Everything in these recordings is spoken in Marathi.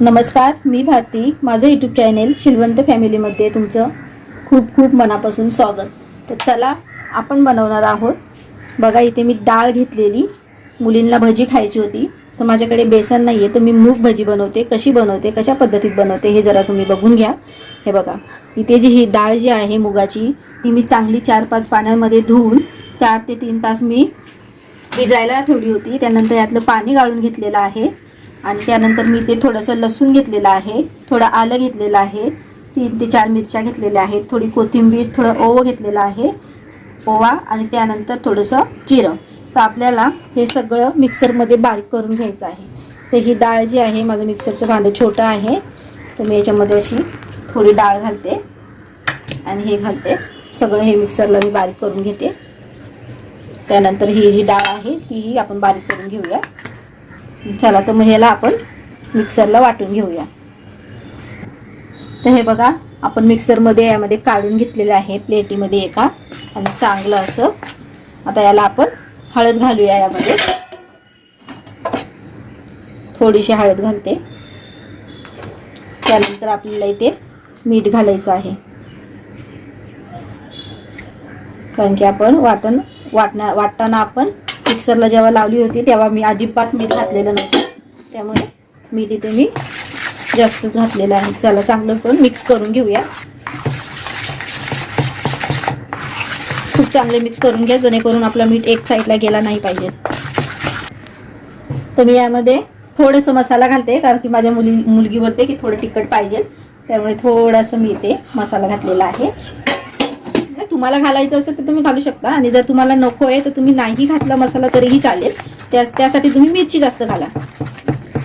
नमस्कार मी भारती. माझं यूट्यूब चॅनेल शिलवंत फॅमिलीमध्ये तुमचं खूप खूप मनापासून स्वागत. तर चला आपण बनवणार आहोत. बघा इथे मी डाळ घेतलेली. मुलींना भजी खायची होती. तर माझ्याकडे बेसन नाही आहे तर मी मूग भजी बनवते. कशी बनवते कशा पद्धतीत बनवते हे जरा तुम्ही बघून घ्या. हे बघा इथे जी ही डाळ जी आहे मुगाची ती मी चांगली चार पाच पाण्यामध्ये धुवून चार ते तीन तास मी भिजायला ठेवली होती. त्यानंतर यातलं पाणी गाळून घेतलेलं आहे. आणि त्यानंतर मी ते थोडंसं लसूण घेतलेलं आहे थोडं आलं घेतलेलं आहे तीन ते चार मिरच्या घेतलेल्या आहेत थोडी कोथिंबीर थोडं ओवं घेतलेलं आहे ओवा आणि त्यानंतर थोडंसं जिरं. तर आपल्याला हे सगळं मिक्सरमध्ये बारीक करून घ्यायचं आहे. तर ही डाळ जी आहे माझं मिक्सरचं भांडं छोटं आहे तर मी याच्यामध्ये अशी थोडी डाळ घालते आणि हे घालते. सगळं हे मिक्सरला मी बारीक करून घेते. त्यानंतर ही जी डाळ आहे तीही आपण बारीक करून घेऊया. चला तर मग ह्याला आपण मिक्सरला वाटून घेऊया. तर हे बघा आपण मिक्सरमध्ये यामध्ये काढून घेतलेलं आहे प्लेटीमध्ये एका आणि चांगलं असं. आता याला आपण हळद घालूया यामध्ये. थोडीशी हळद घालते. त्यानंतर आपल्याला इथे मीठ घालायचं आहे. कारण की आपण वाटण वाटणं वाटताना आपण मिक्सरला जेव्हा लावली होती तेव्हा मी अजिबात मीठ घातलेलं नव्हतं. त्यामुळे मीठ इथे मी जास्तच घातलेलं आहे. चला चांगलं करून मिक्स करून घेऊया. खूप चांगले मिक्स करून घ्या जेणेकरून आपला मीठ एक साईडला गेला नाही पाहिजे. तर मी यामध्ये थोडंसं मसाला घालते कारण की माझ्या मुली मुलगी बोलते की थोडं तिखट पाहिजे. त्यामुळे थोडासा मी इथे मसाला घातलेला आहे. तुम्हाला घालायचं असेल तर तुम्ही घालू शकता. आणि जर तुम्हाला नको आहे तर तुम्ही नाही घातला मसाला तरीही चालेल. त्या त्यासाठी तुम्ही मिरची जास्त घाला.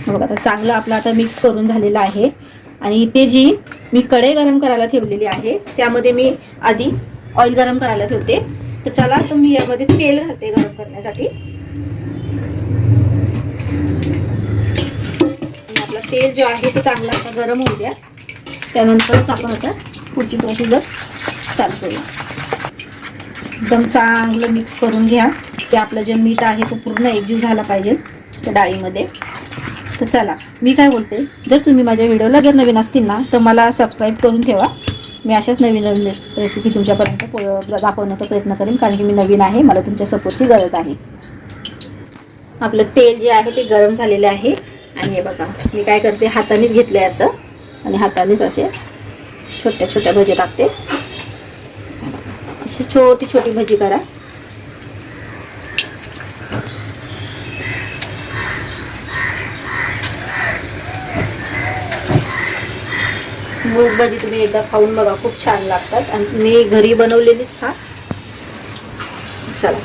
बघा आता चांगलं आपलं आता मिक्स करून झालेलं आहे. आणि इथे जी मी कढई गरम करायला ठेवलेली आहे त्यामध्ये मी आधी ऑइल गरम करायला ठेवते. तर चला तर मी यामध्ये तेल घालते गरम करण्यासाठी. आपलं आपला तेल जो आहे ते चांगला आता गरम होऊ द्या. त्यानंतरच आपण आता पुढची प्रोसिजर चालू एकदम चांगलं मिक्स करून घ्या. की आपलं जे मीठ आहे तो पूर्ण एकजीव झाला पाहिजे त्या डाळीमध्ये. तर चला मी काय बोलते? जर तुम्ही माझ्या व्हिडिओला जर नवीन असतील ना तर मला सबस्क्राईब करून ठेवा. मी अशाच नवीन नवीन रेसिपी तुमच्यापर्यंत पो- दाखवण्याचा प्रयत्न करेन कारण की मी नवीन आहे मला तुमच्या सपोर्टची गरज आहे. आपलं तेल जे आहे ते गरम झालेलं आहे. आणि हे बघा मी काय करते हातानेच घेतलं आहे असं. आणि हातानेच असे छोट्या छोट्या भजे टाकते. अशी छोटी छोटी भजी करा. मूग भाजी तुम्ही एकदा खाऊन बघा खूप छान लागतात. आणि मी घरी बनवलेलीच खा. चला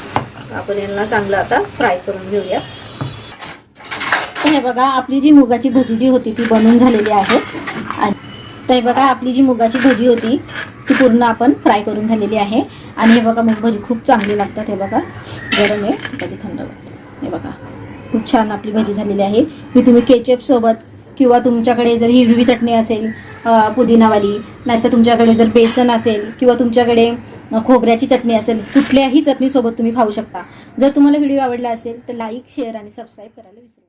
आपण यांना चांगलं आता फ्राय करून घेऊया. तर हे बघा आपली जी मुगाची भजी जी होती ती बनवून झालेली आहे. आणि तर हे बघा आपली जी मुगाची भजी होती ती पूर्ण आपण फ्राय करून झालेली आहे. आणि हे बघा मूग भजी खूप चांगली लागतात हे बघा. गरम आहे. कधी थंड हे बघा खूप छान आपली भजी झालेली आहे. मी तुम्ही केचपसोबत किंवा तुमच्याकडे जर हिरवी चटणी असेल पुदिनावाली नाहीतर तुमच्याकडे जर बेसन असेल किंवा तुमच्याकडे खोबऱ्याची चटणी असेल कुठल्याही चटणीसोबत तुम्ही खाऊ शकता. जर तुम्हाला व्हिडिओ आवडला असेल तर लाईक शेअर आणि सबस्क्राईब करायला विसरू